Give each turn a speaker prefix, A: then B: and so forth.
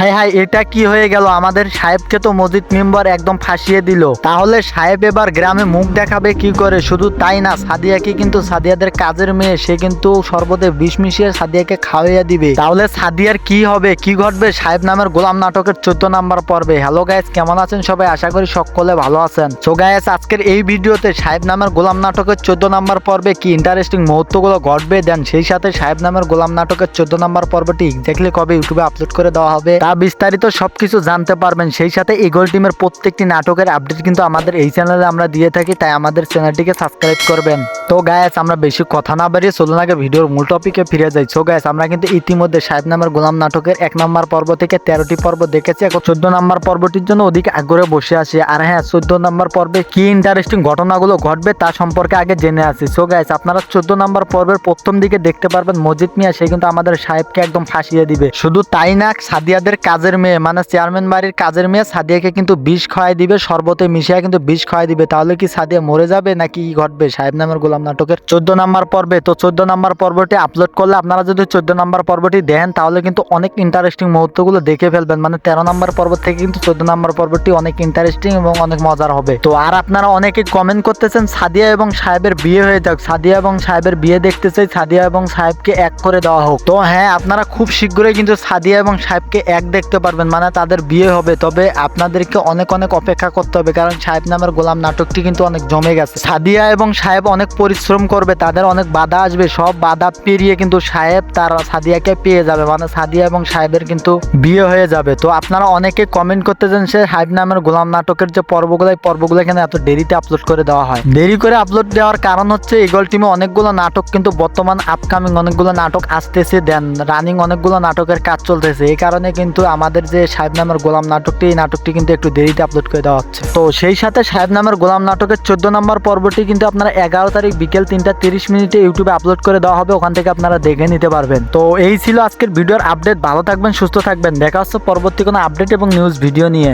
A: High high, এটা কি হয়ে গেল? আমাদের সাহেবকে তো মসজিদ মেম্বার একদম ফাঁসিয়ে দিল। তাহলে সাহেব এবার গ্রামে মুখ দেখাবে কি করে? শুধু তাই না, সাদিয়াকে কিন্তু সাদিয়াদের কাজের মেয়ে, সে কিন্তু সর্বদে বিষ মিশিয়ে সাদিয়াকে খাওয়াইয়া দিবে। তাহলে সাদিয়ার কি হবে? কি ঘটবে? সাহেব নামের গোলাম নাটকের চোদ্দ নাম্বার পর্বে। হ্যালো গাইস কেমন আছেন সবাই? আশা করি সকলে ভালো আছেন। সো গাইস আজকের এই ভিডিওতে সাহেব নামের গোলাম নাটকের চোদ্দ নাম্বার পর্বে কি ইন্টারেস্টিং মুহূর্তগুলো ঘটবে? দেন সেই সাথে সাহেব নামের গোলাম নাটকের চোদ্দ নাম্বার পর্বটি এক্স্যাক্টলি কবে ইউটিউবে আপলোড করে দেওয়া হবে? তা বিস্তারিত সব কিছু জানতে পারবেন, সেই সাথে ইগল টিমের প্রত্যেকটি নাটকের আপডেট কিন্তু আমাদের এই চ্যানেলে আমরা দিয়ে থাকি, তাই আমাদের চ্যানেলটিকে সাবস্ক্রাইব করবেন। তো গায়েস আমরা বেশি কথা না বাড়িয়ে চলুন আগে ভিডিওর মূল টপিকে ফিরে যাই। সো গায়েস আমরা কিন্তু ইতিমধ্যে সাহেব নামের গোলাম নাটকের এক নম্বর পর্ব থেকে তেরোটি পর্ব দেখেছি। এখন চোদ্দ নম্বর পর্বটির জন্য ওদিক আগ্রহে বসে আছি। আর হ্যাঁ চোদ্দ নম্বর পর্বে কি ইন্টারেস্টিং ঘটনাগুলো ঘটবে তা সম্পর্কে আগে জেনে আসি। সো গাইস আপনারা চোদ্দ নম্বর পর্বের প্রথম দিকে দেখতে পারবেন মজিদ মিয়া, সে কিন্তু আমাদের সাহেবকে একদম ফাঁসিয়ে দিবে। শুধু তাই না, সাদিয়াদের কাজের মেয়ে মানে চেয়ারম্যান বাড়ির কাজের মেয়ে সাদিয়াকে কিন্তু বিষ খাওয়াই দিবে, শরবতে মিশিয়ে কিন্তু বিষ খাওয়াই দিবে। তাহলে কি সাদিয়া মরে যাবে নাকি কি ঘটবে? সাহেব নামের গোলাম নাটকের চোদ্দ নম্বর পর্বে। তো চোদ্দ নম্বর পর্বটি আপলোড করলে আপনারা যদি চোদ্দ নম্বর পর্বটি দেন, তাহলে কিন্তু অনেক ইন্টারেস্টিং মুহূর্তগুলো দেখে ফেলবেন। মানে তেরো নম্বর পর্ব থেকে কিন্তু চোদ্দ নম্বর পর্বটি অনেক ইন্টারেস্টিং এবং অনেক মজার হবে। তো আর আপনারা অনেকে কমেন্ট করতেছেন, সাদিয়া এবং সাহেবের বিয়ে হয়ে যাক। সাদিয়া এবং সাহেবের বিয়ে দেখতে চাই। সাদিয়া এবং সাহেবকে এক করে দেওয়া হোক। তো হ্যাঁ আপনারা খুব শীঘ্রই কিন্তু সাদিয়া এবং সাহেবকে এক দেখতে পারবেন। মানে তাদের বিয়ে হবে। তবে আপনাদেরকে অনেক অনেক অপেক্ষা করতে হবে। কারণ সাহেব নামের গোলাম নাটকটি কিন্তু অনেক জমে গেছে। সাদিয়া এবং সাহেব অনেক পরিশ্রম করবে, তাদের অনেক বাধা আসবে। সব বাধা পেরিয়ে কিন্তু সাহেব তার সাদিয়াকে পেয়ে যাবে। মানে সাদিয়া এবং সাহেবের কিন্তু বিয়ে হয়ে যাবে। তো আপনারা অনেকে কমেন্ট করতে চান সে সাহেব নামের গোলাম নাটকের যে পর্বগুলো, এই পর্বগুলো এখানে এত দেরিতে আপলোড করে দেওয়া হয়। দেরি করে আপলোড দেওয়ার কারণ হচ্ছে ইগল টিমে অনেকগুলো নাটক কিন্তু বর্তমান আপকামিং অনেকগুলো নাটক আসতেছে। দেন রানিং অনেকগুলো নাটকের কাজ চলতেছে। এই কারণে কিন্তু আমাদের যে সাহেব নামের গোলাম নাটকটি, এই নাটকটি কিন্তু একটু দেরিতে আপলোড করে দেওয়া হচ্ছে। তো সেই সাথে সাহেব নামের গোলাম নাটকের চোদ্দ নম্বর পর্বটি কিন্তু আপনারা এগারো তারিখ বিকেল তিনটা তিরিশ মিনিটে ইউটিউবে আপলোড করে দেওয়া হবে, ওখান থেকে আপনারা দেখে নিতে পারবেন। তো এই ছিল আজকের ভিডিওর আপডেট ভালো থাকবেন, সুস্থ থাকবেন। দেখা হচ্ছে পরবর্তী কোনো আপডেট এবং নিউজ ভিডিও নিয়ে।